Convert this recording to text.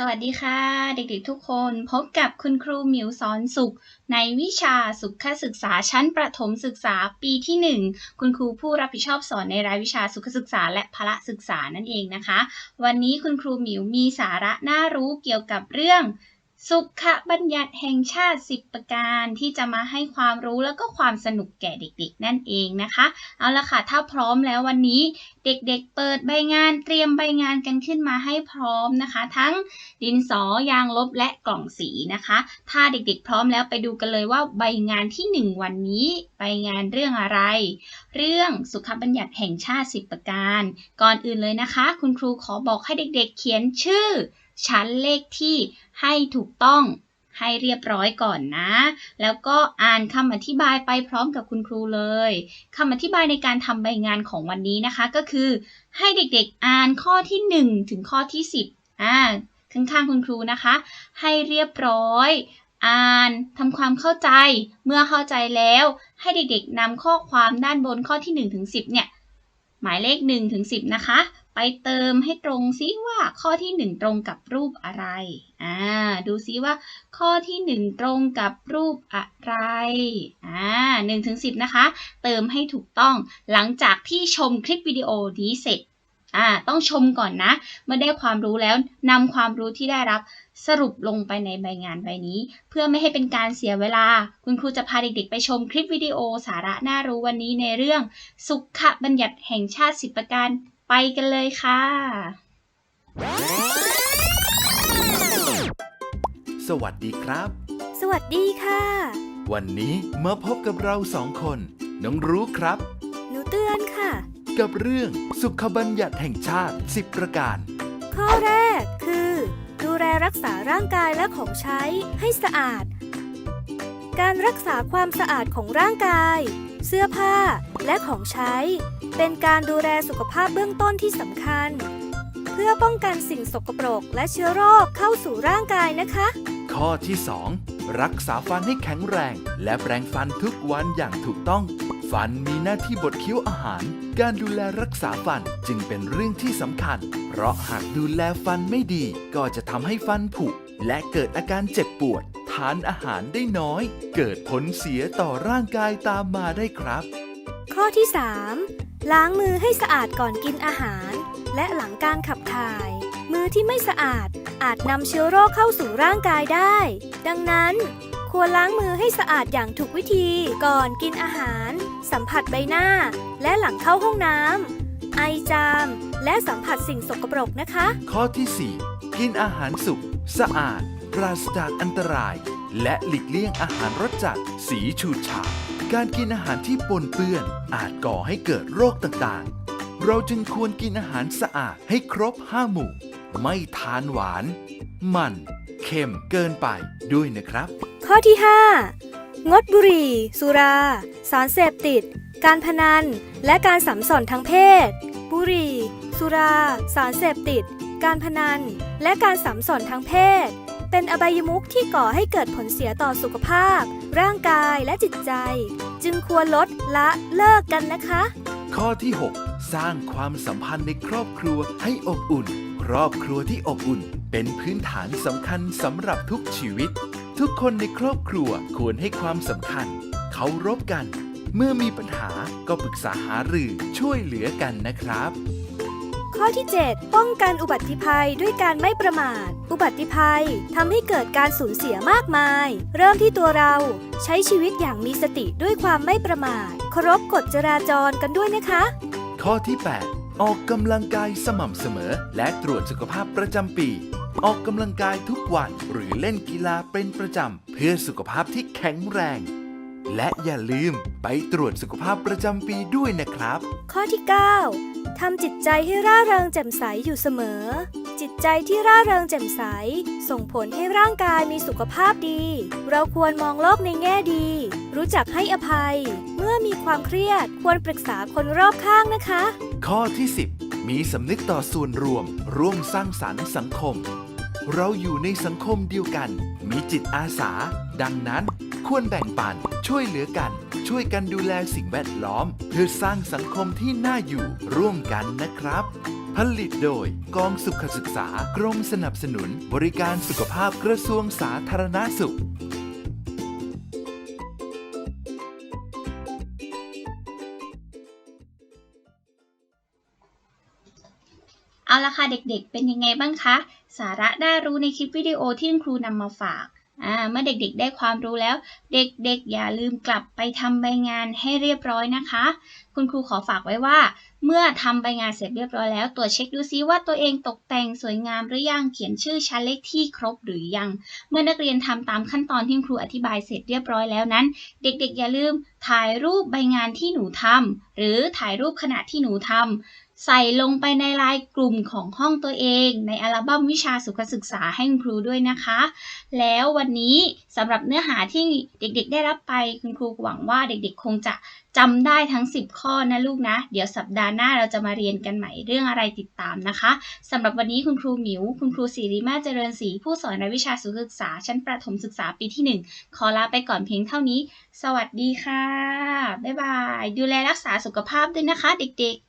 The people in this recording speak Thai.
สวัสดีค่ะ เด็กๆทุกคนพบกับคุณครูหมิวสอนสุข ในวิชาสุขศึกษาชั้นประถมศึกษาปีที่ 1 คุณครูผู้รับผิดชอบสอนในรายวิชาสุขศึกษาและพละศึกษานั่นเองนะคะ วันนี้คุณครูหมิวมีสาระน่ารู้เกี่ยวกับเรื่อง สุขบัญญัติแห่งชาติ 10 ประการที่จะมาให้ความรู้แล้วก็ความสนุกแก่เด็กๆ นั่นเองนะคะ เอาละค่ะ ถ้าพร้อมแล้ววันนี้เด็กๆ เปิดใบงานเตรียมใบงานกันขึ้นมาให้พร้อมนะคะ ทั้งดินสอยางลบและกล่องสีนะคะ ถ้าเด็กๆ พร้อมแล้วไปดูกันเลยว่าใบงานที่ 1 วันนี้ ใบงานเรื่องอะไร เรื่องสุขบัญญัติแห่งชาติ 10 ประการ ก่อนอื่นเลยนะคะ คุณครูขอบอกให้เด็กๆ เขียนชื่อ ชั้นเลขที่ให้ถูกต้องให้เรียบร้อยก่อนนะ แล้วก็อ่านคำอธิบายไปพร้อมกับคุณครูเลยคำอธิบายในการทำใบงานของวันนี้นะคะ ก็คือให้เด็กๆอ่านข้อที่ 1 ถึงข้อที่ 10อ่าข้างๆคุณครูนะคะ ให้เรียบร้อย อ่านทำความเข้าใจ เมื่อเข้าใจแล้ว ให้เด็กๆนำข้อความด้านบนข้อที่1ถึง10เนี่ยหมายเลข1ถึง10นะคะ ไปเติมให้ตรงซิว่าข้อที่ 1 ตรงกับรูปอะไร อ่า ดูซิว่า ข้อที่ 1 ตรงกับรูปอะไร อ่า1ถึง10นะคะ เติมให้ถูกต้อง หลังจากที่ชมคลิปวิดีโอนี้เสร็จ อ่า ต้องชมก่อนนะ เมื่อได้ความรู้แล้วนำความรู้ที่ได้รับสรุปลงไปในใบงานใบนี้ เพื่อไม่ให้เป็นการเสียเวลา คุณครูจะพาเด็กๆ ไปชมคลิปวิดีโอสาระน่ารู้วันนี้ในเรื่อง สุขบัญญัติแห่งชาติสิบประการ ไปกันเลยค่ะ สวัสดีครับ สวัสดีค่ะ วันนี้มาพบกับเราสองคน น้องรู้ครับ หนูเตือนค่ะ กับเรื่องสุขบัญญัติแห่งชาติ 10 ประการ ข้อแรกคือ ดูแลรักษาร่างกายและของใช้ให้สะอาด การรักษาความสะอาดของร่างกาย เสื้อผ้าและของใช้ เป็นการดูแลสุขภาพเบื้องต้นที่สำคัญ เพื่อป้องกันสิ่งสกปรกและเชื้อโรคเข้าสู่ร่างกายนะคะ ข้อที่ 2 รักษาฟันให้แข็งแรง และแปรงฟันทุกวันอย่างถูกต้อง ฟันมีหน้าที่บดเคี้ยวอาหาร การดูแลรักษาฟันจึงเป็นเรื่องที่สำคัญ เพราะหากดูแลฟันไม่ดี ก็จะทำให้ฟันผุและเกิดอาการเจ็บปวด ทานอาหารได้น้อย เกิดผลเสียต่อร่างกายตามมาได้ครับ ข้อที่ 3 ล้างมือให้สะอาดก่อนกินอาหาร และหลังการขับถ่าย มือที่ไม่สะอาดอาจนำเชื้อโรคเข้าสู่ร่างกายได้ ดังนั้น ควรล้างมือให้สะอาดอย่างถูกวิธีก่อนกินอาหาร สัมผัสใบหน้า และหลังเข้าห้องน้ำไอจาม และสัมผัสสิ่งสกปรกนะคะ ข้อที่ 4 กินอาหารสุกสะอาด ปราศจากอันตราย และหลีกเลี่ยงอาหารรสจัด สีฉูดฉาด การกินอาหารที่ปนเปื้อนอาจก่อให้เกิดโรคต่างๆ เราจึงควรกินอาหารสะอาดให้ครบ5หมู่ ไม่ทานหวาน มัน เค็มเกินไปด้วยนะครับ ข้อที่ 5 งดบุหรี่ สุรา สารเสพติด การพนัน และการสัมสอนทางเพศ บุหรี่ สุรา สารเสพติด การพนัน และการสัมสอนทางเพศ เป็นอบายมุขที่ก่อให้เกิดผลเสียต่อสุขภาพ ร่างกายและจิตใจ จึงควรลดละเลิกกันนะคะ ข้อที่ 6 สร้างความสัมพันธ์ในครอบครัวให้อบอุ่น ครอบครัวที่อบอุ่น เป็นพื้นฐานสำคัญสำหรับทุกชีวิต ทุกคนในครอบครัวควรให้ความสำคัญเคารพกัน เมื่อมีปัญหาก็ปรึกษาหารือช่วยเหลือกันนะครับ ข้อที่ 7 ป้องกันอุบัติภัยด้วยการไม่ประมาท อุบัติภัยทำให้เกิดการสูญเสียมากมาย เริ่มที่ตัวเรา ใช้ชีวิตอย่างมีสติด้วยความไม่ประมาทเคารพกฎจราจรกันด้วยนะคะ ข้อที่ 8 ออกกำลังกายสม่ำเสมอ และตรวจสุขภาพประจำปี ออกกำลังกายทุกวันหรือเล่นกีฬาเป็นประจำ เพื่อสุขภาพที่แข็งแรง และอย่าลืมไปตรวจสุขภาพประจำปีด้วยนะครับ ข้อที่ 9ทำจิตใจให้ร่าเริงแจ่มใสอยู่เสมอ จิตใจที่ร่าเริงแจ่มใส ส่งผลให้ร่างกายมีสุขภาพดี เราควรมองโลกในแง่ดี รู้จักให้อภัย เมื่อมีความเครียดควรปรึกษาคนรอบข้างนะคะ ข้อที่ 10 มีสำนึกต่อส่วนรวม ร่วมสร้างสรรค์สังคม เราอยู่ในสังคมเดียวกัน มีจิตอาสา ดังนั้นควรแบ่งปัน ช่วยเหลือกัน ช่วยกันดูแลสิ่งแวดล้อม เพื่อสร้างสังคมที่น่าอยู่ร่วมกันนะครับ ผลิตโดยกองสุขศึกษากรมสนับสนุน บริการสุขภาพกระทรวงสาธารณสุขเอาละค่ะเด็กๆ เป็นยังไงบ้างคะ สาระน่ารู้ในคลิปวิดีโอที่คุณครูนำมาฝาก อ่าเมื่อเด็กๆได้ความรู้แล้ว เด็กๆ อย่าลืมกลับไปทำใบงานให้เรียบร้อยนะคะ คุณครูขอฝากไว้ว่า เมื่อทำใบงานเสร็จเรียบร้อยแล้ว ตรวจเช็คดูซิว่าตัวเองตกแต่งสวยงามหรือยังเขียนชื่อชั้นเลขที่ครบหรือยัง เมื่อนักเรียนทำตามขั้นตอนที่คุณครูอธิบายเสร็จเรียบร้อยแล้วนั้น เด็กๆ อย่าลืมถ่ายรูปใบงานที่หนูทำหรือถ่ายรูปขณะที่หนูทำ ใส่ลงไปในไลน์กลุ่มของห้องตัวเอง ในอัลบั้มวิชาสุขศึกษาให้คุณครูด้วยนะคะ แล้ววันนี้สำหรับเนื้อหาที่เด็กๆ ได้รับไปคุณครูหวังว่าเด็กๆ คงจะจำได้ทั้ง 10 ข้อนะลูกนะ เดี๋ยวสัปดาห์หน้าเราจะมาเรียนกันใหม่เรื่องอะไรติดตามนะคะสำหรับวันนี้คุณครูหมิว คุณครูศิริมาเจริญศรีผู้สอนในวิชาสุขศึกษา ชั้นประถมศึกษาปีที่ 1 ขอลาไปก่อนเพียงเท่านี้ สวัสดีค่ะบ๊ายบาย ดูแลรักษาสุขภาพด้วยนะคะ เด็กๆ